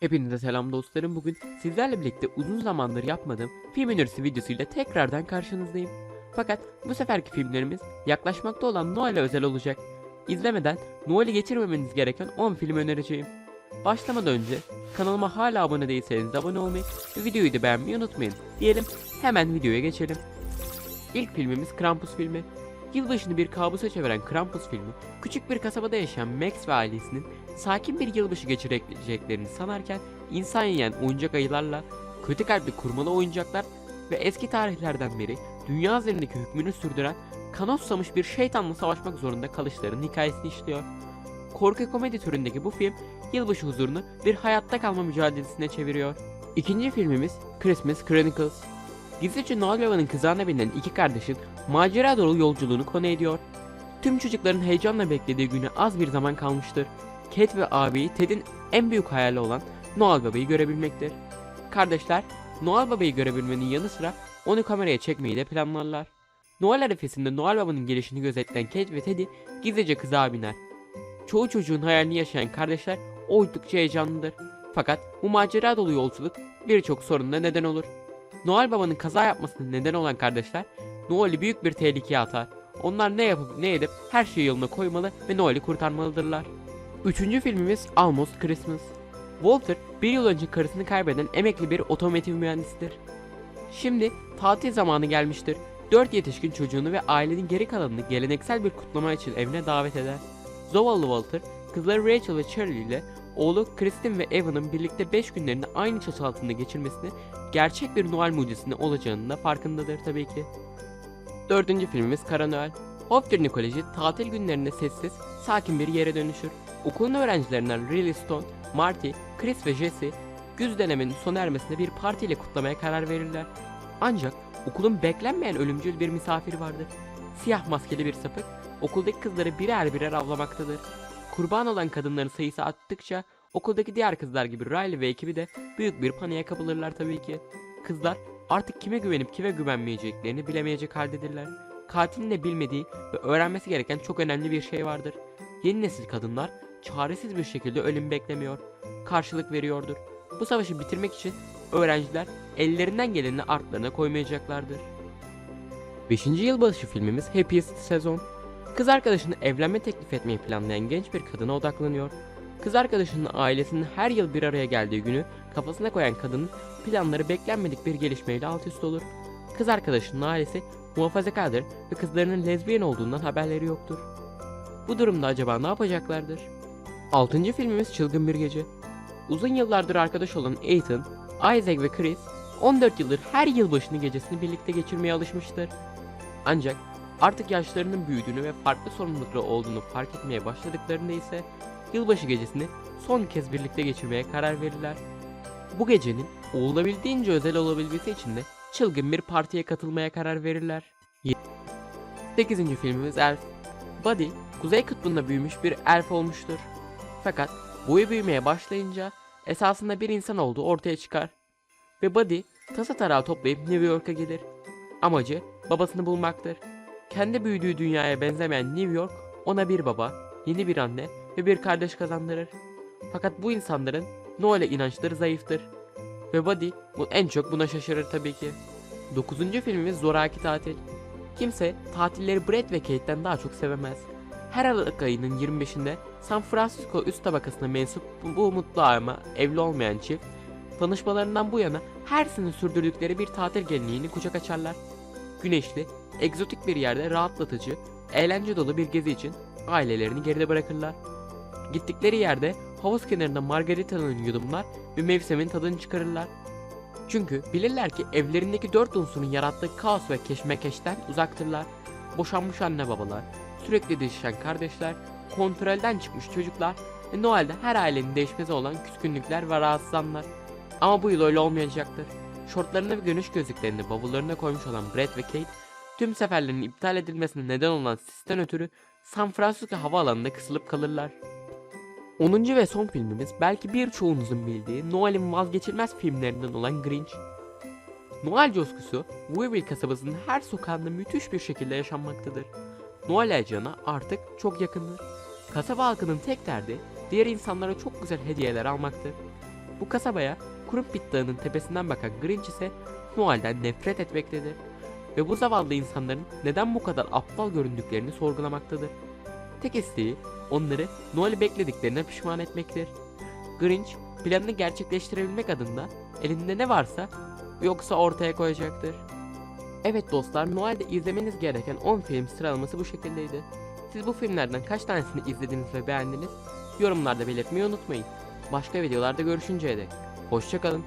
Hepinize selam dostlarım. Bugün sizlerle birlikte uzun zamandır yapmadığım film önerisi videosuyla tekrardan karşınızdayım. Fakat bu seferki filmlerimiz yaklaşmakta olan Noel'e özel olacak. İzlemeden Noel'i geçirmemeniz gereken 10 film önereceğim. Başlamadan önce kanalıma hala abone değilseniz abone olmayı ve videoyu da beğenmeyi unutmayın. Diyelim hemen videoya geçelim. İlk filmimiz Krampus filmi. Yılbaşını bir kabusa çeviren Krampus filmi, küçük bir kasabada yaşayan Max ve ailesinin sakin bir yılbaşı geçireceklerini sanarken insan yiyen oyuncak ayılarla, kötü kalpli kurmalı oyuncaklar ve eski tarihlerden beri dünya üzerindeki hükmünü sürdüren kan susamış bir şeytanla savaşmak zorunda kalışlarının hikayesini işliyor. Korku komedi türündeki bu film yılbaşı huzurunu bir hayatta kalma mücadelesine çeviriyor. İkinci filmimiz Christmas Chronicles. Gizlice Noel Baba'nın kızağına binen iki kardeşin macera dolu yolculuğunu konu ediyor. Tüm çocukların heyecanla beklediği güne az bir zaman kalmıştır. Kate ve abi Ted'in en büyük hayali olan Noel Baba'yı görebilmektir. Kardeşler Noel Baba'yı görebilmenin yanı sıra onu kameraya çekmeyi de planlarlar. Noel arifesinde Noel Baba'nın gelişini gözetleyen Kate ve Teddy gizlice kızağa biner. Çoğu çocuğun hayalini yaşayan kardeşler oldukça heyecanlıdır. Fakat bu macera dolu yolculuk birçok sorunla neden olur. Noel Baba'nın kaza yapmasına neden olan kardeşler Noel'i büyük bir tehlikeye atar. Onlar ne yapıp ne edip her şeyi yoluna koymalı ve Noel'i kurtarmalıdırlar. Üçüncü filmimiz Almost Christmas. Walter bir yıl önce karısını kaybeden emekli bir otomotiv mühendisidir. Şimdi tatil zamanı gelmiştir. Dört yetişkin çocuğunu ve ailenin geri kalanını geleneksel bir kutlama için evine davet eder. Zavallı Walter, kızları Rachel ve Charlie ile oğlu Kristin ve Evan'ın birlikte 5 günlerini aynı çatı altında geçirmesini gerçek bir Noel mucizesinde olacağının da farkındadır tabii ki. Dördüncü filmimiz Kara Noel. Hofdurny Koleji tatil günlerinde sessiz, sakin bir yere dönüşür. Okulun öğrencilerinden Riley Stone, Marty, Chris ve Jesse güz döneminin sona ermesinde bir partiyle kutlamaya karar verirler. Ancak okulun beklenmeyen ölümcül bir misafiri vardır. Siyah maskeli bir sapık okuldaki kızları birer birer avlamaktadır. Kurban olan kadınların sayısı arttıkça okuldaki diğer kızlar gibi Riley ve ekibi de büyük bir paniğe kapılırlar tabii ki. Kızlar artık kime güvenip kime güvenmeyeceklerini bilemeyecek haldedirler. Katilin de bilmediği ve öğrenmesi gereken çok önemli bir şey vardır. Yeni nesil kadınlar çaresiz bir şekilde ölüm beklemiyor. Karşılık veriyordur. Bu savaşı bitirmek için öğrenciler ellerinden geleni artlarına koymayacaklardır. 5. yılbaşı filmimiz Happiest Sezon. Kız arkadaşını evlenme teklif etmeyi planlayan genç bir kadına odaklanıyor. Kız arkadaşının ailesinin her yıl bir araya geldiği günü kafasına koyan kadının planları beklenmedik bir gelişmeyle alt üst olur. Kız arkadaşının ailesi muhafazakardır ve kızlarının lezbiyen olduğundan haberleri yoktur. Bu durumda acaba ne yapacaklardır? 6. filmimiz Çılgın Bir Gece. Uzun yıllardır arkadaş olan Ethan, Isaac ve Chris 14 yıldır her yılbaşını gecesini birlikte geçirmeye alışmıştır. Ancak artık yaşlarının büyüdüğünü ve farklı sorumlulukları olduğunu fark etmeye başladıklarında ise yılbaşı gecesini son kez birlikte geçirmeye karar verirler. Bu gecenin olabildiğince özel olabilmesi için de çılgın bir partiye katılmaya karar verirler. 8. filmimiz Elf. Buddy, Kuzey Kutbu'nda büyümüş bir elf olmuştur. Fakat boyu büyümeye başlayınca esasında bir insan olduğu ortaya çıkar. Ve Buddy tasa tarağı toplayıp New York'a gelir. Amacı babasını bulmaktır. Kendi büyüdüğü dünyaya benzemeyen New York ona bir baba, yeni bir anne ve bir kardeş kazandırır. Fakat bu insanların Noel'e inançları zayıftır. Ve Buddy bu en çok buna şaşırır tabii ki. 9. filmimiz Zoraki Tatil. Kimse tatilleri Brad ve Kate'den daha çok sevemez. Her Aralık ayının 25'inde San Francisco üst tabakasına mensup bu, mutlu ama evli olmayan çift, tanışmalarından bu yana her sene sürdürdükleri bir tatil geleneğini kucak açarlar. Güneşli, egzotik bir yerde rahatlatıcı, eğlence dolu bir gezi için ailelerini geride bırakırlar. Gittikleri yerde havuz kenarında margaritanın yudumlar ve mevsimin tadını çıkarırlar. Çünkü bilirler ki evlerindeki dört unsurun yarattığı kaos ve keşmekeşten uzaktırlar. Boşanmış anne babalar, sürekli değişen kardeşler, kontrolden çıkmış çocuklar ve Noel'de her ailenin değişmezi olan küskünlükler ve rahatsızlanlar. Ama bu yıl öyle olmayacaktır. Şortlarını ve güneş gözlüklerini bavullarına koymuş olan Brad ve Kate, tüm seferlerin iptal edilmesine neden olan sisten ötürü San Francisco havaalanında kısılıp kalırlar. 10. ve son filmimiz belki birçoğunuzun bildiği Noel'in vazgeçilmez filmlerinden olan Grinch. Noel coşkusu Whoville kasabasının her sokağında müthiş bir şekilde yaşanmaktadır. Noel heyecanı artık çok yakındır. Kasaba halkının tek derdi diğer insanlara çok güzel hediyeler almaktır. Bu kasabaya Crumpit Dağı'nın tepesinden bakan Grinch ise Noel'den nefret etmektedir. Ve bu zavallı insanların neden bu kadar aptal göründüklerini sorgulamaktadır. Tek isteği onları Noel'i beklediklerine pişman etmektir. Grinch planını gerçekleştirebilmek adına elinde ne varsa yoksa ortaya koyacaktır. Evet dostlar Noel'de izlemeniz gereken 10 film sıralaması bu şekildeydi. Siz bu filmlerden kaç tanesini izlediniz ve beğendiniz? Yorumlarda belirtmeyi unutmayın. Başka videolarda görüşünceye dek. Hoşçakalın.